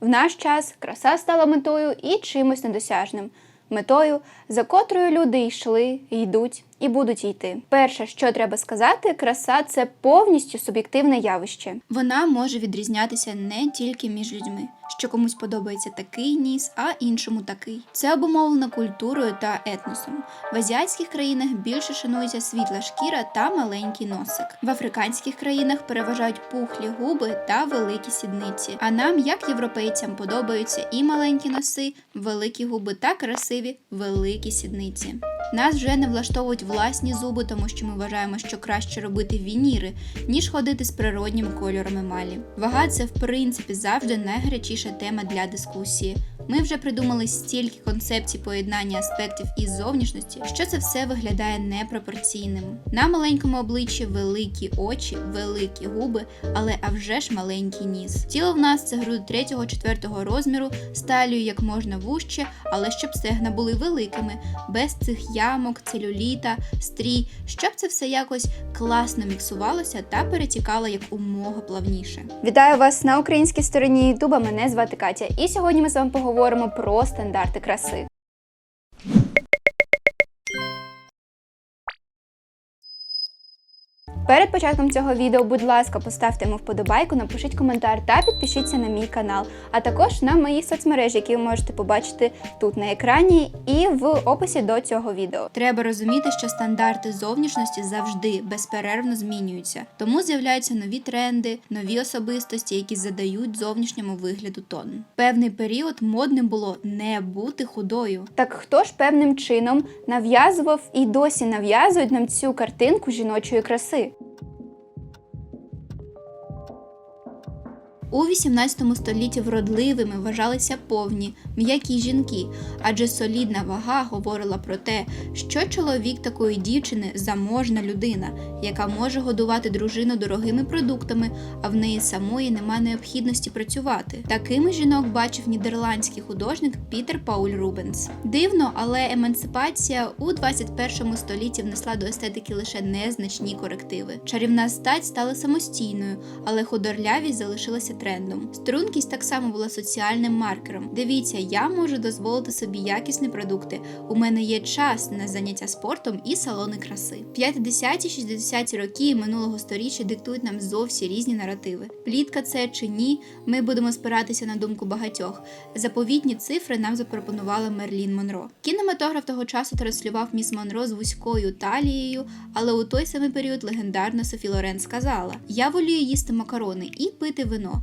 В наш час краса стала метою і чимось недосяжним. Метою, за котрою люди йшли, йдуть і будуть йти. Перше, що треба сказати, краса це повністю суб'єктивне явище. Вона може відрізнятися не тільки між людьми, що комусь подобається такий ніс, а іншому такий. Це обумовлено культурою та етносом. В азіатських країнах більше шанується світла шкіра та маленький носик. В африканських країнах переважають пухлі губи та великі сідниці. А нам, як європейцям, подобаються і маленькі носи, великі губи та красиві великі сідниці. Нас вже не влаштовують власні зуби, тому що ми вважаємо, що краще робити вініри, ніж ходити з природніми кольорами малі. Вага це в принципі завжди найгарячіша тема для дискусії. Ми вже придумали стільки концепцій поєднання аспектів із зовнішності, що це все виглядає непропорційним. На маленькому обличчі великі очі, великі губи, але а вже ж маленький ніс. Тіло в нас це груди 3-4 розміру, з талією як можна вужче, але щоб стегна були великими, без цих ямок, целюліта, стрій, щоб це все якось класно міксувалося та перетікало як умога плавніше. Вітаю вас на українській стороні Ютуба. Мене звати Катя, і сьогодні ми з вами поговоримо про стандарти краси. Перед початком цього відео, будь ласка, поставте йому вподобайку, напишіть коментар та підпишіться на мій канал, а також на мої соцмережі, які ви можете побачити тут на екрані і в описі до цього відео. Треба розуміти, що стандарти зовнішності завжди безперервно змінюються, тому з'являються нові тренди, нові особистості, які задають зовнішньому вигляду тон. Певний період модним було не бути худою. Так хто ж певним чином нав'язував і досі нав'язують нам цю картинку жіночої краси? У 18 столітті вродливими вважалися повні, м'які жінки, адже солідна вага говорила про те, що чоловік такої дівчини заможна людина, яка може годувати дружину дорогими продуктами, а в неї самої нема необхідності працювати. Такими жінок бачив нідерландський художник Пітер Пауль Рубенс. Дивно, але емансипація у 21 столітті внесла до естетики лише незначні корективи. Чарівна стать стала самостійною, але худорлявість залишилася трендом. Стрункість так само була соціальним маркером. Дивіться, я можу дозволити собі якісні продукти. У мене є час на заняття спортом і салони краси. 50-60 роки минулого сторіччя диктують нам зовсім різні наративи. Плітка це чи ні, ми будемо спиратися на думку багатьох. Заповітні цифри нам запропонувала Мерлін Монро. Кінематограф того часу транслював міс Монро з вузькою талією, але у той самий період легендарна Софі Лорен сказала: Я волію їсти макарони і пити вино.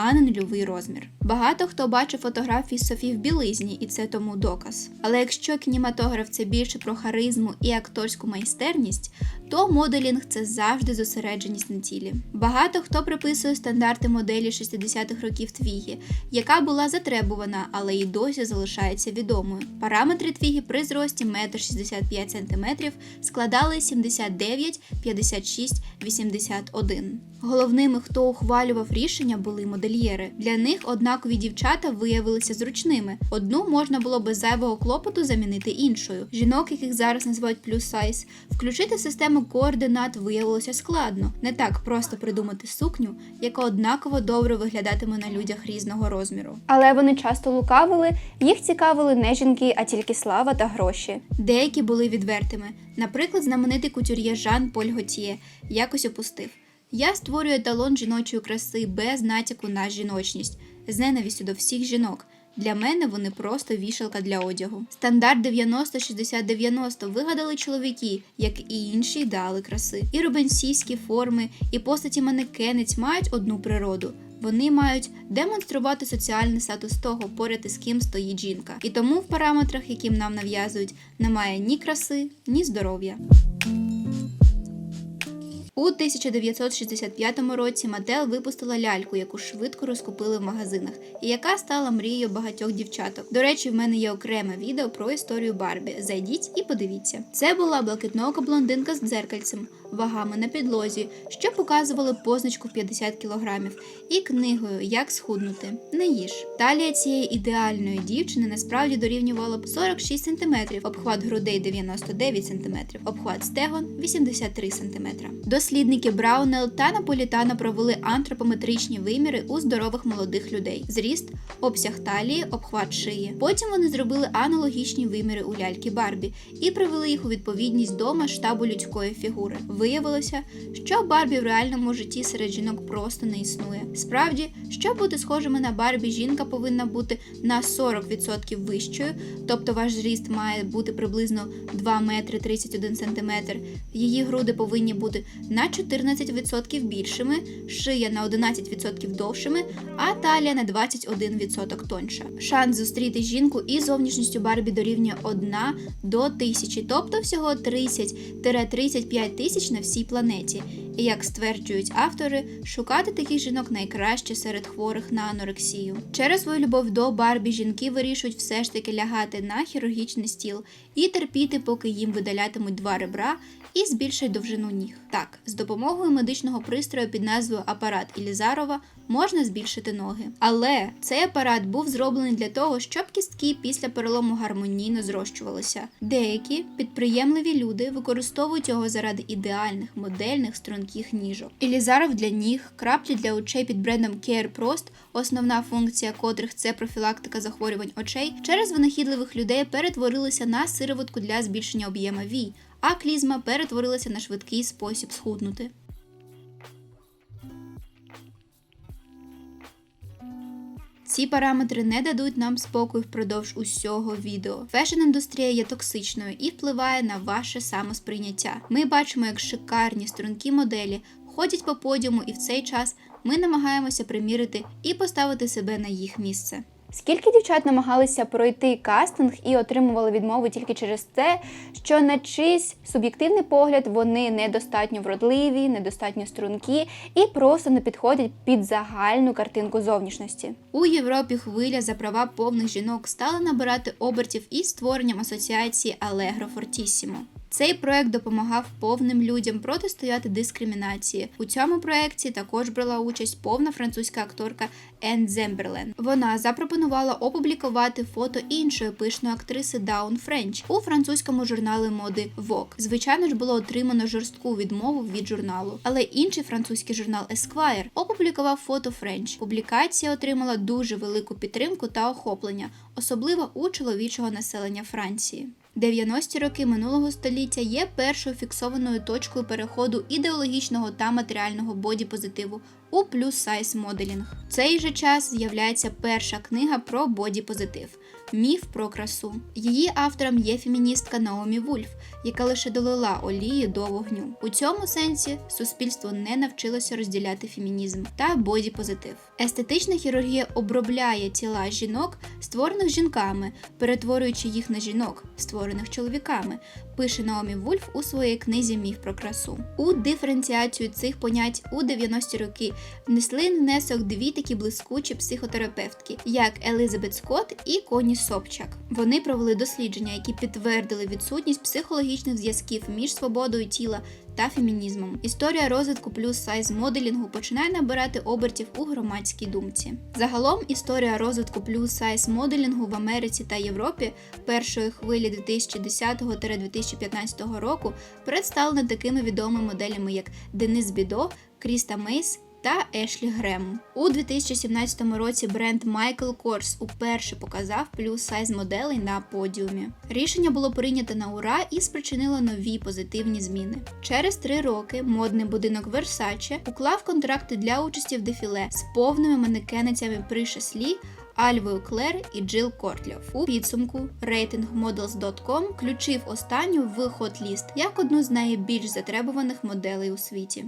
А не нульовий розмір. Багато хто бачив фотографії Софі в білизні, і це тому доказ. Але якщо кінематограф це більше про харизму і акторську майстерність, то моделінг це завжди зосередженість на тілі. Багато хто приписує стандарти моделі 60-х років Твігі, яка була затребувана, але і досі залишається відомою. Параметри Твігі при зрості 1,65 см складали 79, 56, 81. Головними, хто ухвалював рішення, були модельєри. Для них однакові дівчата виявилися зручними. Одну можна було без зайвого клопоту замінити іншою. Жінок, яких зараз називають плюс сайз, включити в систему координат виявилося складно. Не так просто придумати сукню, яка однаково добре виглядатиме на людях різного розміру. Але вони часто лукавили, їх цікавили не жінки, а тільки слава та гроші. Деякі були відвертими. Наприклад, знаменитий кутюр'є Жан Поль Готьє якось опустив. Я створюю еталон жіночої краси без натяку на жіночність, з ненавістю до всіх жінок. Для мене вони просто вішалка для одягу. Стандарт 90-60-90 вигадали чоловіки, як і інші ідеали краси. І рубенсійські форми, і постаті манекенець мають одну природу. Вони мають демонструвати соціальний статус того, поряд із ким стоїть жінка. І тому в параметрах, яким нам нав'язують, немає ні краси, ні здоров'я. У 1965 році Мател випустила ляльку, яку швидко розкупили в магазинах, і яка стала мрією багатьох дівчаток. До речі, в мене є окреме відео про історію Барбі. Зайдіть і подивіться. Це була блакитноока блондинка з дзеркальцем, вагами на підлозі, що показували позначку в 50 кг, і книгою Як схуднути. Не їж. Талія цієї ідеальної дівчини насправді дорівнювала б 46 см, обхват грудей 99 см, обхват стегон 83 см. Дослідники Браунел та Наполітано провели антропометричні виміри у здорових молодих людей: зріст, обсяг талії, обхват шиї. Потім вони зробили аналогічні виміри у ляльки Барбі і привели їх у відповідність до масштабу людської фігури. Виявилося, що Барбі в реальному житті серед жінок просто не існує. Справді, щоб бути схожими на Барбі, жінка повинна бути на 40% вищою, тобто ваш зріст має бути приблизно 2 метри 31 сантиметр. Її груди повинні бути на 14% більшими, шия на 11% довшими, а талія на 21% тоньша. Шанс зустріти жінку із зовнішністю Барбі дорівнює 1 до 1000, тобто всього 30-35 тисяч на всій планеті. І як стверджують автори, шукати таких жінок найкраще серед хворих на анорексію. Через свою любов до Барбі жінки вирішують все ж таки лягати на хірургічний стіл і терпіти, поки їм видалятимуть два ребра і збільшать довжину ніг. Так, з допомогою медичного пристрою під назвою апарат Ілізарова можна збільшити ноги. Але цей апарат був зроблений для того, щоб кістки після перелому гармонійно зрощувалися. Деякі підприємливі люди використовують його заради ідеальних модельних струнких ніжок. Ілізаров для ніг, краплі для очей під брендом Care Prost, основна функція котрих це профілактика захворювань очей, через винахідливих людей перетворилися на сироватку для збільшення об'єма вій, а клізма перетворилася на швидкий спосіб схуднути. Ці параметри не дадуть нам спокою впродовж усього відео. Фешн-індустрія є токсичною і впливає на ваше самосприйняття. Ми бачимо, як шикарні стрункі моделі ходять по подіуму, і в цей час ми намагаємося примірити і поставити себе на їх місце. Скільки дівчат намагалися пройти кастинг і отримували відмови тільки через те, що на чийсь суб'єктивний погляд вони недостатньо вродливі, недостатньо стрункі і просто не підходять під загальну картинку зовнішності. У Європі хвиля за права повних жінок стала набирати обертів із створенням асоціації Allegro Fortissimo. Цей проект допомагав повним людям протистояти дискримінації. У цьому проекті також брала участь повна французька акторка Ен Земберлен. Вона запропонувала опублікувати фото іншої пишної актриси Даун Френч у французькому журналі моди Vogue. Звичайно ж, було отримано жорстку відмову від журналу, але інший французький журнал Esquire опублікував фото Френч. Публікація отримала дуже велику підтримку та охоплення, особливо у чоловічого населення Франції. 90-ті роки минулого століття є першою фіксованою точкою переходу ідеологічного та матеріального боді-позитиву у плюс-сайз моделінг. В цей же час з'являється перша книга про боді-позитив Міф про красу. Її автором є феміністка Наомі Вульф, яка лише долила олії до вогню. У цьому сенсі суспільство не навчилося розділяти фемінізм та боді-позитив. Естетична хірургія обробляє тіла жінок, створених жінками, перетворюючи їх на жінок, створених чоловіками. Пише Наомі Вульф у своїй книзі Міф про красу. У диференціацію цих понять у 90-ті роки внесли внесок дві такі блискучі психотерапевтки, як Елизабет Скотт і Коні Собчак. Вони провели дослідження, які підтвердили відсутність психологічних зв'язків між свободою тіла та фемінізмом. Історія розвитку плюс сайз моделінгу починає набирати обертів у громадській думці. Загалом історія розвитку плюс сайз моделінгу в Америці та Європі першої хвилі 2010-2015 року представлена такими відомими моделями, як Денис Бідо, Кріста Мейс та Ешлі Грем. У 2017 році бренд Michael Kors уперше показав плюс сайз моделей на подіумі. Рішення було прийнято на ура і спричинило нові позитивні зміни. Через три роки модний будинок Versace уклав контракти для участі в дефіле з повними манекеницями при шаслі. Альвою Клер і Джил Кортльов. У підсумку рейтинг Models.com включив останню в хот-ліст як одну з найбільш затребуваних моделей у світі.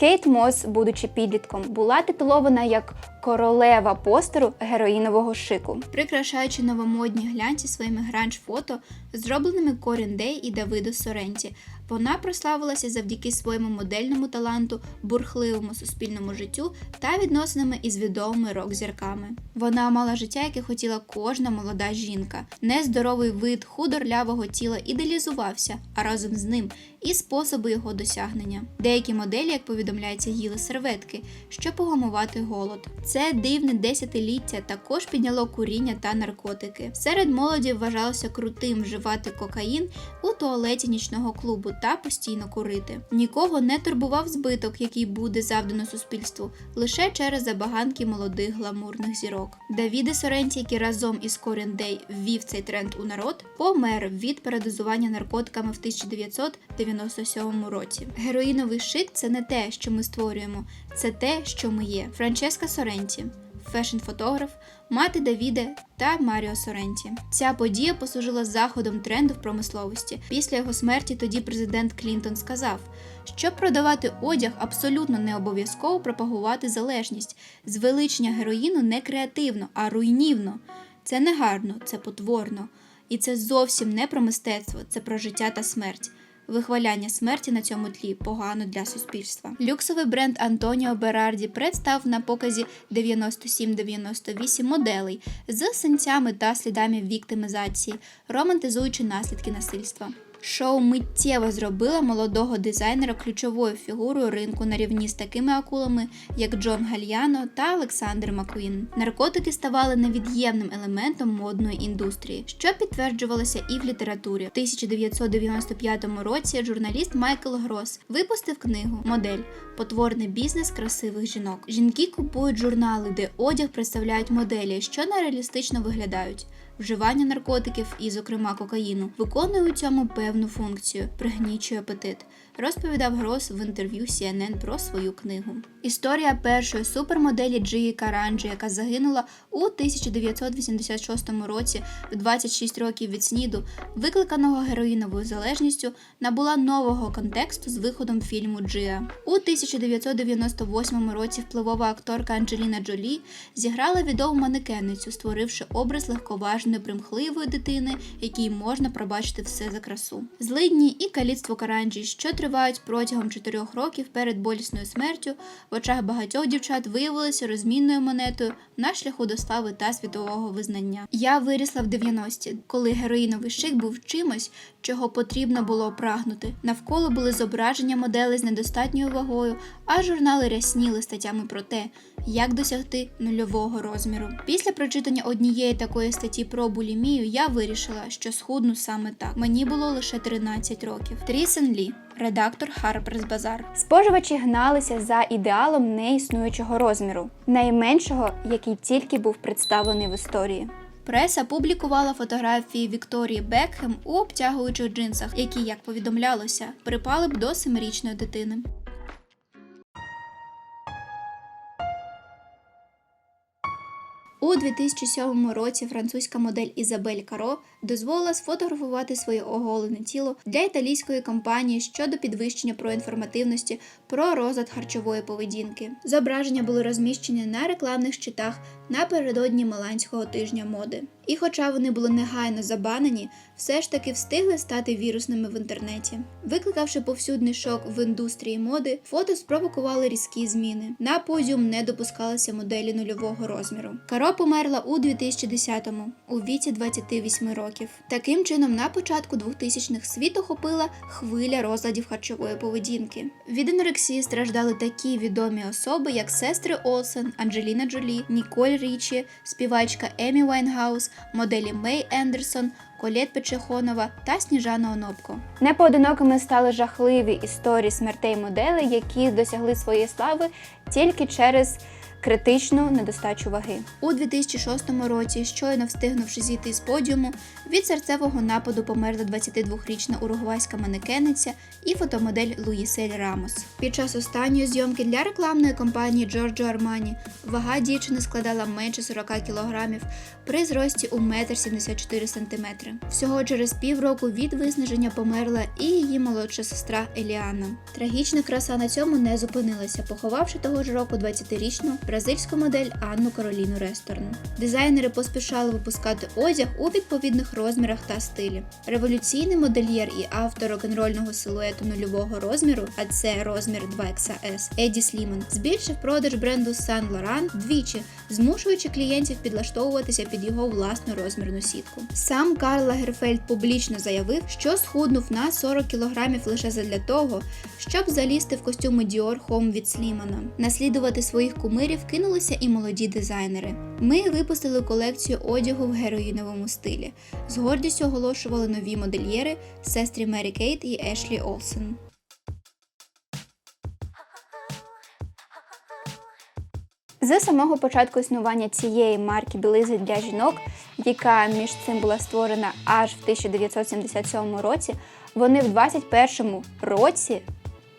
Кейт Мос, будучи підлітком, була титулована як королева постеру героїнового шику. прикрашаючи новомодні глянці своїми гранж-фото, зробленими Корін Дей і Давидо Соренті, Вона прославилася завдяки своєму модельному таланту, бурхливому суспільному життю та відносинами із відомими рок-зірками. Вона мала життя, яке хотіла кожна молода жінка. Нездоровий вид худорлявого тіла ідеалізувався, а разом з ним і способи його досягнення. Деякі моделі, як повідомляється, їли серветки, щоб погамувати голод. Це дивне десятиліття також підняло куріння та наркотики. Серед молоді вважалося крутим вживати кокаїн у туалеті нічного клубу та постійно курити. Нікого не турбував збиток, який буде завдано суспільству, лише через забаганки молодих гламурних зірок. Давіде Соренті, який разом із Корін Дей ввів цей тренд у народ, помер від передозування наркотиками в 1997 році. Героїновий шик це не те, що ми створюємо, це те, що ми є. Франческа Соренті. Фешн-фотограф, мати Давіде та Маріо Соренті. Ця подія послужила заходом тренду в промисловості. Після його смерті тоді президент Клінтон сказав, щоб продавати одяг, абсолютно не обов'язково пропагувати залежність. Звеличення героїну не креативно, а руйнівно. Це не гарно, це потворно. І це зовсім не про мистецтво, це про життя та смерть. Вихваляння смерті на цьому тлі погано для суспільства. Люксовий бренд Антоніо Берарді представ на показі 97-98 моделей з синцями та слідами віктимізації, романтизуючи наслідки насильства. Шоу миттєво зробило молодого дизайнера ключовою фігурою ринку на рівні з такими акулами, як Джон Гальяно та Олександр Маккуін. Наркотики ставали невід'ємним елементом модної індустрії, що підтверджувалося і в літературі. У 1995 році журналіст Майкл Грос випустив книгу Модель Потворний бізнес красивих жінок. Жінки купують журнали, де одяг представляють моделі, що нереалістично виглядають. Вживання наркотиків і, зокрема, кокаїну виконує у цьому певну функцію, пригнічує апетит, розповідав Грос в інтерв'ю CNN про свою книгу. Історія першої супермоделі Джії Каранджі, яка загинула у 1986 році в 26 років від СНІДу, викликаного героїновою залежністю, набула нового контексту з виходом фільму Джия. У 1998 році впливова акторка Анджеліна Джолі зіграла відому манекенницю, створивши образ легковажної примхливої дитини, якій можна пробачити все за красу. Злидні і каліцтво Каранджі, що тривають протягом чотирьох років перед болісною смертю, в очах багатьох дівчат виявилися розмінною монетою на шляху до слави та світового визнання. Я вирісла в 90-ті, коли героїновий шик був чимось, чого потрібно було прагнути. Навколо були зображення моделей з недостатньою вагою, а журнали рясніли статтями про те, як досягти нульового розміру. Після прочитання однієї такої статті про булімію я вирішила, що схудну саме так. Мені було лише 13 років. Трісен Лі, редактор Harper's Bazaar. Споживачі гналися за ідеалом неіснуючого розміру, найменшого, який тільки був представлений в історії. Преса публікувала фотографії Вікторії Бекхем у обтягуючих джинсах, які, як повідомлялося, припали б до семирічної дитини. У 2007 році французька модель Ізабель Каро дозволила сфотографувати своє оголене тіло для італійської компанії щодо підвищення проінформативності про розлад харчової поведінки. Зображення були розміщені на рекламних щитах напередодні Миланського тижня моди. І хоча вони були негайно забанені, все ж таки встигли стати вірусними в інтернеті. Викликавши повсюдний шок в індустрії моди, фото спровокували різкі зміни. На подіум не допускалися моделі нульового розміру. Каро померла у 2010-му, у віці 28 років. Таким чином, на початку 2000-х світ охопила хвиля розладів харчової поведінки. Від анорексії страждали такі відомі особи, як сестри Олсен, Анджеліна Джолі, Ніколь Річі, співачка Емі Вайнгаус, моделі Мей Ендерсон, Колет Печехонова та Сніжана Онопко. Непоодинокими стали жахливі історії смертей моделей, які досягли своєї слави тільки через критичну недостачу ваги. У 2006 році, щойно встигнувши зійти з подіуму, від серцевого нападу померла 22-річна уругвайська манекенниця і фотомодель Луїсель Рамос. Під час останньої зйомки для рекламної кампанії Giorgio Armani вага дівчини складала менше 40 кілограмів при зрості у 1,74 см. Всього через півроку від виснаження померла і її молодша сестра Еліана. Трагічна краса на цьому не зупинилася, поховавши того ж року 20-річну бразильську модель Анну Кароліну Ресторн. Дизайнери поспішали випускати одяг у відповідних розмірах та стилі. Революційний модельєр і автор рок-н-рольного силуету нульового розміру, а це розмір 2XS, Еді Сліман, збільшив продаж бренду Saint Laurent двічі, змушуючи клієнтів підлаштовуватися під його власну розмірну сітку. Сам Карл Лагерфельд публічно заявив, що схуднув на 40 кілограмів лише задля того, щоб залізти в костюми Dior Home від Слімана. Наслідувати своїх кумирів кинулися і молоді дизайнери. Ми випустили колекцію одягу в героїновому стилі. З гордістю оголошували нові модельєри сестрі Мері Кейт і Ешлі Олсен. З самого початку існування цієї марки білизни для жінок, яка між цим була створена аж в 1977 році, вони в 21 році,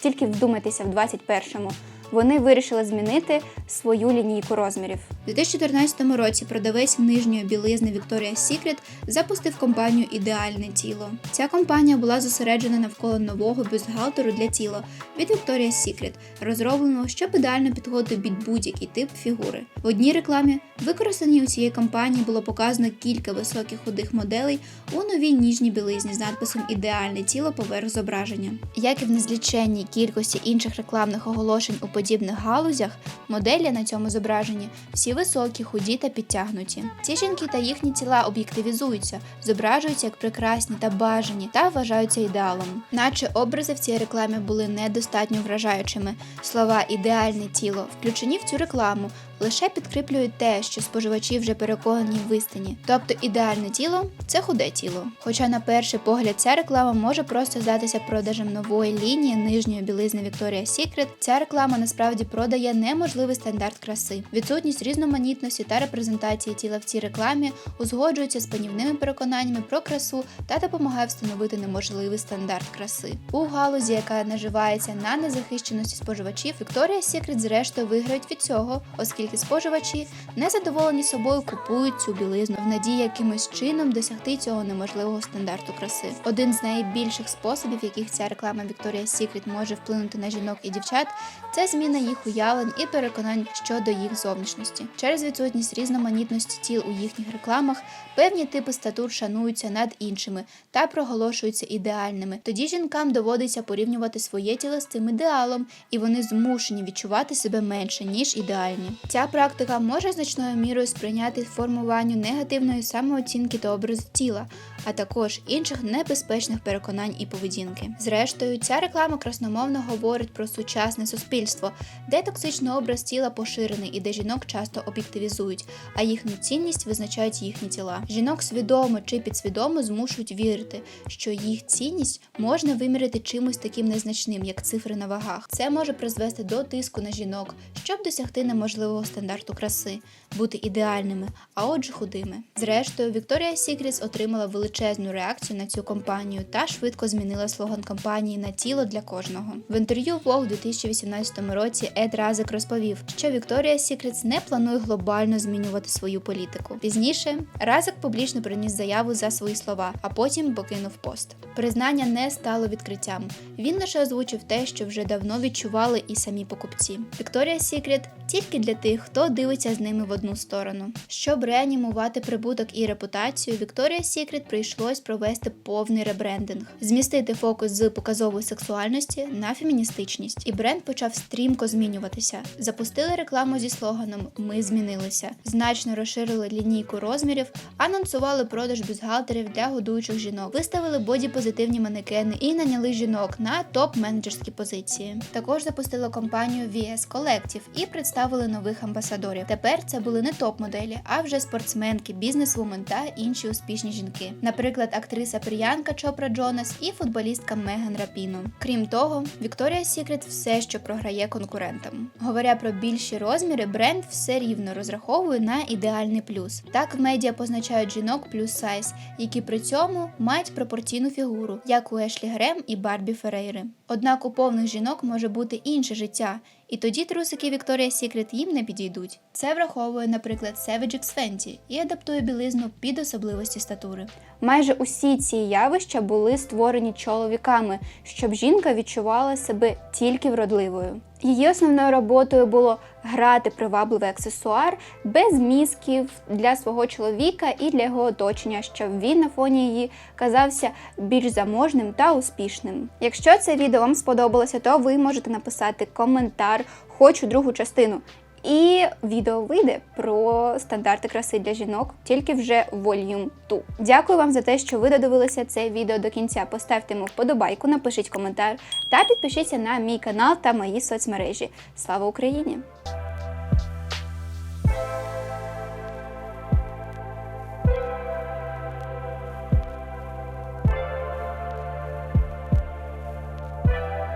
тільки вдумайтеся, в 21-му, вони вирішили змінити свою лінійку розмірів. У 2014 році продавець нижньої білизни Victoria's Secret запустив компанію Ідеальне тіло. Ця компанія була зосереджена навколо нового бюстгальтеру для тіла від Victoria's Secret, розробленого, щоб ідеально підходити під будь-який тип фігури. В одній рекламі, використаній у цієї компанії, було показано кілька високих худих моделей у новій ніжній білизні з надписом Ідеальне тіло поверх зображення. Як і в незліченній кількості інших рекламних оголошень у подібних галузях, моделі на цьому зображенні всі високі, худі та підтягнуті. Ці жінки та їхні тіла об'єктивізуються, зображуються як прекрасні та бажані та вважаються ідеалом. Наче образи в цій рекламі були недостатньо вражаючими. Слова ідеальне тіло включені в цю рекламу лише підкріплюють те, що споживачі вже переконані в істині. Тобто ідеальне тіло це худе тіло. Хоча на перший погляд ця реклама може просто здатися продажем нової лінії нижньої білизни Victoria's Secret, ця реклама насправді продає неможливий стандарт краси. Відсутність різноманітності та репрезентації тіла в цій рекламі узгоджується з панівними переконаннями про красу та допомагає встановити неможливий стандарт краси. У галузі, яка наживається на незахищеності споживачів, Victoria's Secret зрештою виграють від цього, оскільки споживачі незадоволені собою купують цю білизну в надії якимось чином досягти цього неможливого стандарту краси. Один з найбільших способів, яких ця реклама Victoria's Secret може вплинути на жінок і дівчат, це зміна їх уявлень і переконань щодо їх зовнішності. Через відсутність різноманітності тіл у їхніх рекламах певні типи статур шануються над іншими та проголошуються ідеальними. Тоді жінкам доводиться порівнювати своє тіло з цим ідеалом, і вони змушені відчувати себе менше ніж ідеальні. Ця практика може значною мірою сприйняти формуванню негативної самооцінки та образу тіла, а також інших небезпечних переконань і поведінки. Зрештою, ця реклама красномовно говорить про сучасне суспільство, де токсичний образ тіла поширений і де жінок часто об'єктивізують, а їхню цінність визначають їхні тіла. Жінок свідомо чи підсвідомо змушують вірити, що їх цінність можна виміряти чимось таким незначним, як цифри на вагах. Це може призвести до тиску на жінок, щоб досягти неможливого стандарту краси, бути ідеальними, а отже худими. Зрештою, Victoria's Secret отримала величезну реакцію на цю компанію та швидко змінила слоган компанії на тіло для кожного. В інтерв'ю Vogue у 2018 році Ед Разик розповів, що Victoria's Secret не планує глобально змінювати свою політику. Пізніше Разик публічно приніс заяву за свої слова, а потім покинув пост. Признання не стало відкриттям. Він лише озвучив те, що вже давно відчували і самі покупці. Victoria's Secret тільки для тих, хто дивиться з ними в одну сторону. Щоб реанімувати прибуток і репутацію, Victoria's Secret прийшлось провести повний ребрендинг, змістити фокус з показової сексуальності на феміністичність. І бренд почав стрімко змінюватися. Запустили рекламу зі слоганом Ми змінилися, значно розширили лінійку розмірів, анонсували продаж бюстгальтерів для годуючих жінок, виставили боді-позитивні манекени і наняли жінок на топ-менеджерські позиції. Також запустили компанію VS Collective і представили нових амбасадорів. Тепер це були не топ-моделі, а вже спортсменки, бізнесвумен та інші успішні жінки. Наприклад, актриса Пріянка Чопра Джонас і футболістка Меган Рапіно. Крім того, Victoria's Secret все, що програє конкурентам. Говоря про більші розміри, бренд все рівно розраховує на ідеальний плюс. Так в медіа позначають жінок плюс сайз, які при цьому мають пропорційну фігуру, як у Ешлі Грем і Барбі Ферейри. Однак у повних жінок може бути інше життя, і тоді трусики Victoria's Secret їм не підійдуть. Це враховує, наприклад, Savage X Fenty і адаптує білизну під особливості статури. Майже усі ці явища були створені чоловіками, щоб жінка відчувала себе тільки вродливою. Її основною роботою було грати привабливий аксесуар без мізків для свого чоловіка і для його оточення, щоб він на фоні її казався більш заможним та успішним. Якщо це відео вам сподобалося, то ви можете написати коментар Хочу другу частину. І відео вийде про стандарти краси для жінок, тільки вже Volume 2. Дякую вам за те, що ви додивилися це відео до кінця. Поставте йому вподобайку, напишіть коментар та підпишіться на мій канал та мої соцмережі. Слава Україні!